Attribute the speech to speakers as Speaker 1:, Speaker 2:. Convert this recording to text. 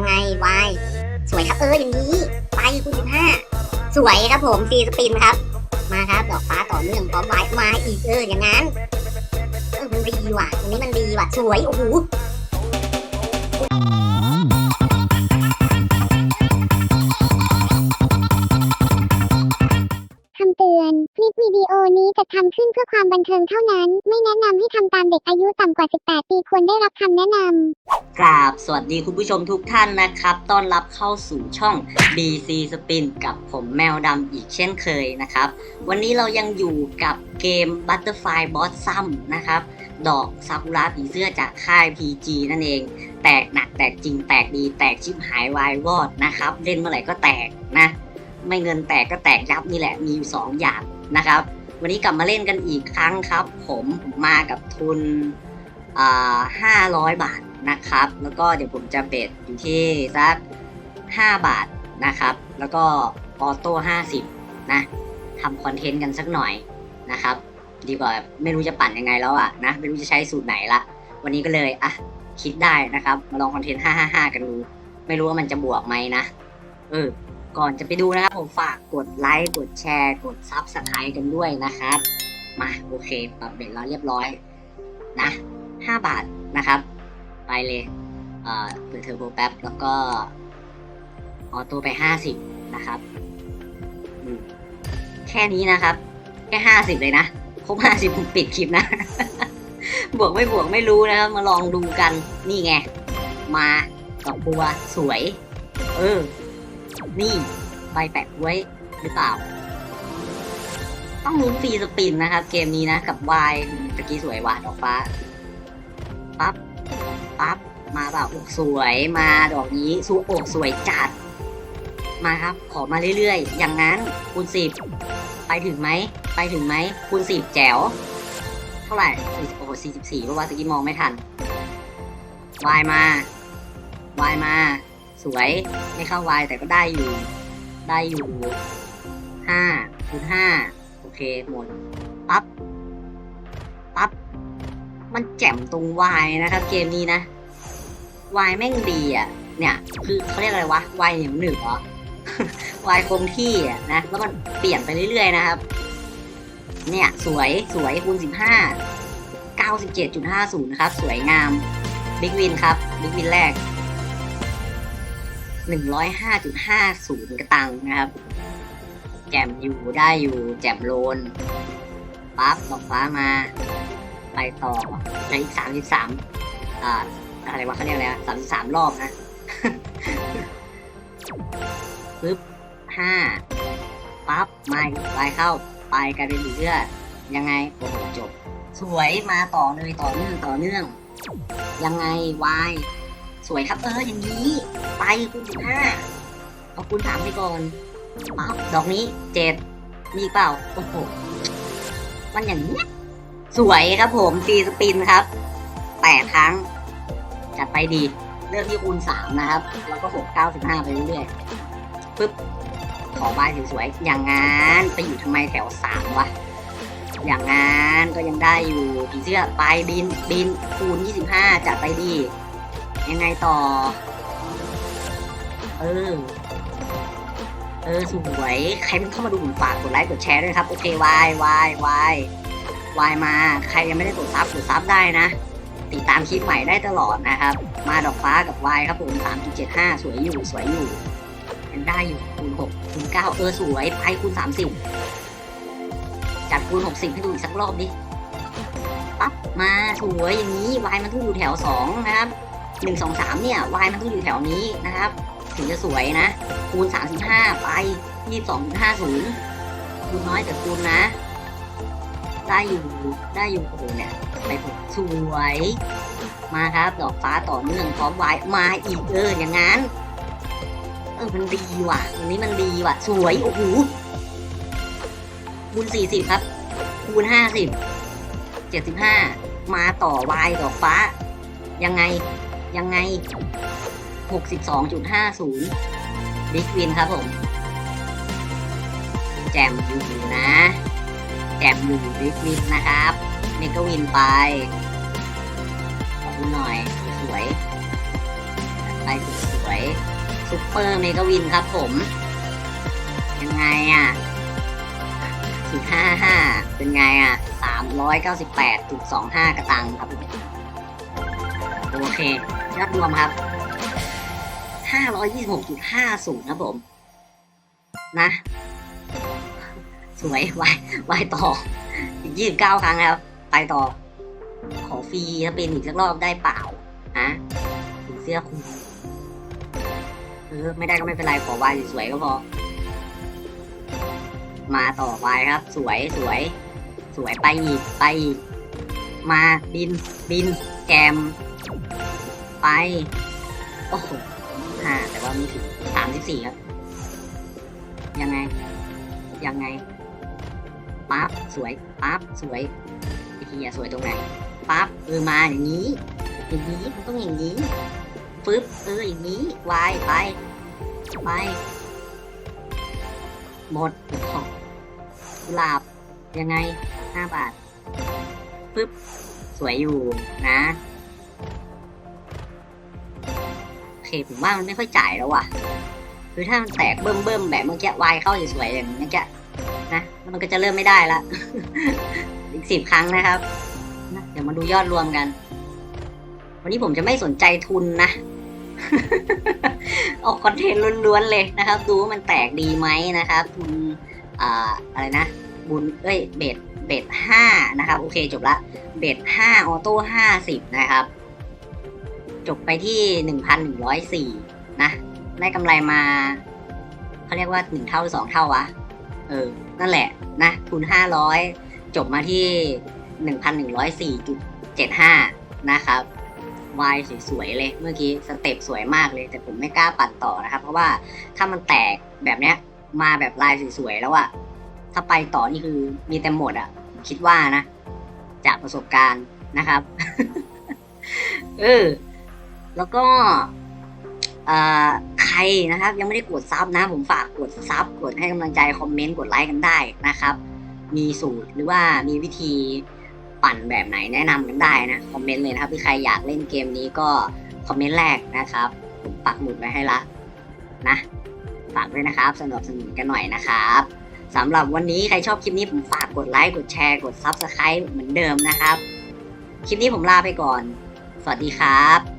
Speaker 1: ยังไงวายสวยครับเอออย่างนี้ไปคูณสิบห้าสวยครับผมฟีสปินครับ มาครับดอกฟ้าต่อเนื่องพร้อมวายมาอีกเอออย่างนั้นเออมันดีว่ะตรงนี้มันดีว่ะสวยโอ้โห
Speaker 2: จะทำขึ้นเพื่อความบันเทิงเท่านั้น ไม่แนะนำให้ทำตามเด็กอายุต่ำกว่า 18 ปีควรได้รับคำแนะนำ
Speaker 3: กราบสวัสดีคุณผู้ชมทุกท่านนะครับ ต้อนรับเข้าสู่ช่อง BC Spin กับผมแมวดำอีกเช่นเคยนะครับ วันนี้เรายังอยู่กับเกม Butterfly Blossom นะครับ ดอกซากุระผีเสื้อจากค่าย PG นั่นเอง แตกหนักแตกจริงแตกดีแตกชิบหายวายวอดนะครับ เล่นเมื่อไหร่ก็แตกนะ ไม่เงินแตกก็แตกยับนี่แหละมีอยู่ 2 อย่างนะครับ วันนี้กลับมาเล่นกันอีกครั้งครับ ผมผมมากับทุนห้าร้อยบาทนะครับ แล้วก็เดี๋ยวผมจะเบสอยู่ที่สักห้าบาทนะครับ แล้วก็ออโต้ห้าสิบนะทำคอนเทนต์กันสักหน่อยนะครับ ดีกว่าไม่รู้จะปั่นยังไงแล้วอะนะไม่รู้จะใช้สูตรไหนละวันนี้ก็เลยอะคิดได้นะครับ มาลองคอนเทนต์ห้าห้าห้ากันดู ไม่รู้ว่ามันจะบวกไหมนะเออ ก่อนจะไปดูนะครับ ผมฝากกดไลค์ กดแชร์ กดซับสไครต์กันด้วยนะครับ มาโอเคปรับเบสแล้วเรียบร้อยนะ5บาทนะครับ ไปเลยเอ่อเปิดเทอร์โบแป๊บแล้วก็ออโต้ไป50นะครับแค่นี้นะครับ แค่50เลยนะครบ50ผมปิดคลิปนะ บวกไม่บวกไม่รู้นะครับ มาลองดูกันนี่ไง มาดอกบัวสวย เออ นี่ใบแปะไว้หรือเปล่า ต้องลุ้นฟรีสปินนะครับ เกมนี้นะ กับวายตะกี้สวยหว่ะดอกฟ้า ปั๊บ ปั๊บ มาเปล่าอกสวยมาดอกนี้สูอกสวยจัด มาครับ ขอมาเรื่อยๆ อย่างนั้นคูณสิบไปถึงไหม ไปถึงไหมคูณสิบแจ๋ว เท่าไหร่โอ้โหสี่สิบสี่เพราะว่าตะกี้มองไม่ทันวายมาวายมา สวยไม่เข้าวายแต่ก็ได้อยู่ ได้อยู่ห้าคูณห้าโอเคหมดปั๊บปั๊บมันแจ่มตรงวายนะครับ เกมนี้นะวายแม่งดีอะ เนี่ย คือเขาเรียกอะไรวะวายเหนียวหนึบเหรอวายคงที่อะนะแล้วมันเปลี่ยนไปเรื่อยๆนะครับ เนี่ย สวยสวยคูณสิบห้าเก้าสิบเจ็ดจุดห้าศูนย์นะครับ สวยงามบิ๊กวินครับบิ๊กวินแรก หนึ่งร้อยห้าจุดห้าศูนย์กระตังนะครับ แจมอยู่ได้อยู่แจมโลนปั๊บดอกฟ้ามา ไปต่อในอีกสามสิบสามอ่าอะไรวะเขาเรียกอะไรสามสิบสามรอบนะปึ๊บห้าปั๊บมาไปเข้า ไปกลายเป็นเสื้อยังไงโอ้โหจบ สวยมาต่อเลยต่อเนื่องต่อเนื่อง ยังไงวาย สวยครับเอออย่างนี้ ไปคูณสิบห้าเอาคูณสามไปก่อนปั๊บดอกนี้เจ็ดมีเปล่าโอ้โหมันอย่างนี้สวยครับผมฟรีสปินครับแปดครั้ง จัดไปดี เลือกที่คูณสามนะครับ แล้วก็หกเก้าสิบห้าไปเรื่อยๆปึ๊บขอบ้านสวยๆอย่างงั้นไปอยู่ทำไมแถวสามวะอย่างงั้นก็ยังได้อยู่ผีเสื้อไปบินบินคูณยี่สิบห้าจัดไปดี ยังไงต่อ เออ เออสวย ใครเพิ่งเข้ามาดูผมฝากกดไลค์กดแชร์ด้วยครับ โอเควายวายวายวายมา ใครยังไม่ได้กดซับกดซับได้นะ ติดตามคลิปใหม่ได้ตลอดนะครับ มาดอกฟ้ากับวายครับผม3.75 สวยอยู่สวยอยู่ยังได้อยู่คูณ6คูณ9เออสวยไปคูณ30จัดคูณ60ให้ดูอีกสักรอบดิปั๊บมาสวยอย่างนี้วายมันต้องอยู่แถว2นะครับ 1 2 3 เนี่ยวายมันต้องอยู่แถวนี้นะครับ ถึงจะสวยนะ คูณ 35 ไป 22.50 คูณน้อยแต่คูณนะ ได้อยู่ได้อยู่โอ้โหเนี่ยไปผมสวย มาครับดอกฟ้าต่อเนื่องพร้อมไว้มาอีกเอออย่างนั้น เออมันดีว่ะตรงนี้มันดีว่ะ สวยโอ้โหคูณสี่สิบครับ คูณห้าสิบเจ็ดสิบห้ามาต่อวายดอกฟ้า ยังไง ยังไงหกสิบสองจุดห้าศูนย์บิ๊กวินครับผม แจมอยู่นะ แจมอยู่บิ๊กวินนะครับ เมกวินไป ขอบคุณหน่อย สวย ไปสวยซุปเปอร์เมกาวินครับผม ยังไงอะสุดห้าห้าเป็นไงอะสามร้อยเก้าสิบแปดจุดสองห้ากระตังครับผม โอเค ยอดรวมครับห้าร้อยยี่สิบหกจุดห้าศูนย์ครับผม นะ สวยวายวายต่ออีกยี่สิบเก้าครั้งครับ ไปต่อ ขอฟรีถ้าเป็นอีกสักรอบได้เปล่าฮะถึงเสื้อคุณเออไม่ได้ก็ไม่เป็นไร ขอวายสวยก็พอ มาต่อไปครับ สวยสวย สวยไปอีกไปอีกมาบินบินแกม ไป โอ้โหห้าแต่ว่ามีถึงสามสิบสี่ครับ ยังไง ยังไง ปั๊บ สวย ปั๊บ สวยไอ้เฮียสวยตรงไหน ปั๊บ เออ มาอย่างนี้ อย่างนี้มันต้องอย่างนี้ปึ๊บเออ อย่างนี้ วาย ไป ไป หมดของกุหลาบ ยังไงห้าบาท ปึ๊บ สวยอยู่นะ เคผมว่ามันไม่ค่อยจ่ายแล้วว่ะ คือถ้ามันแตกเบิ่มเบิ่มแบบเมื่อกี้วายเข้าสวยๆอย่างเมื่อกี้นะแล้วมันก็จะเริ่มไม่ได้ละ อีกสิบครั้งนะครับนะเดี๋ยวมาดูยอดรวมกัน วันนี้ผมจะไม่สนใจทุนนะ ออกคอนเทนต์ล้วนๆเลยนะครับ ดูว่ามันแตกดีไหมนะครับทุนอ่าอะไรนะ บุญเอ้ยเบสเบสห้านะครับ โอเคจบละ เบสห้าออโต้ห้าสิบนะครับ จบไปที่หนึ่งพันหนึ่งร้อยสี่นะ ได้กำไรมาเขาเรียกว่าหนึ่งเท่าหรือสองเท่าวะ เออ นั่นแหละนะทุนห้าร้อยจบมาที่หนึ่งพันหนึ่งร้อยสี่จุดเจ็ดห้านะครับวายสวยๆเลยเมื่อกี้สเต็ปสวยมากเลย แต่ผมไม่กล้าปั่นต่อนะครับ เพราะว่าถ้ามันแตกแบบเนี้ยมาแบบลายสวยๆแล้วอะถ้าไปต่อนี่คือมีแต่หมดอะคิดว่านะ จากประสบการณ์นะครับ เออ แล้วก็ใครนะครับยังไม่ได้กดซับนะผมฝากกดซับกดให้กำลังใจคอมเมนต์กดไลค์กันได้นะครับ มีสูตรหรือว่ามีวิธีปั่นแบบไหนแนะนำกันได้นะคอมเมนต์เลยนะครับที่ใครอยากเล่นเกมนี้ก็คอมเมนต์แรกนะครับ ผมปักหมุดไว้ให้ละนะฝากด้วยนะครับสนับสนุนกันหน่อยนะครับสำหรับวันนี้ใครชอบคลิปนี้ผมฝากกดไลค์กดแชร์กด Subscribe เหมือนเดิมนะครับ คลิปนี้ผมลาไปก่อน สวัสดีครับ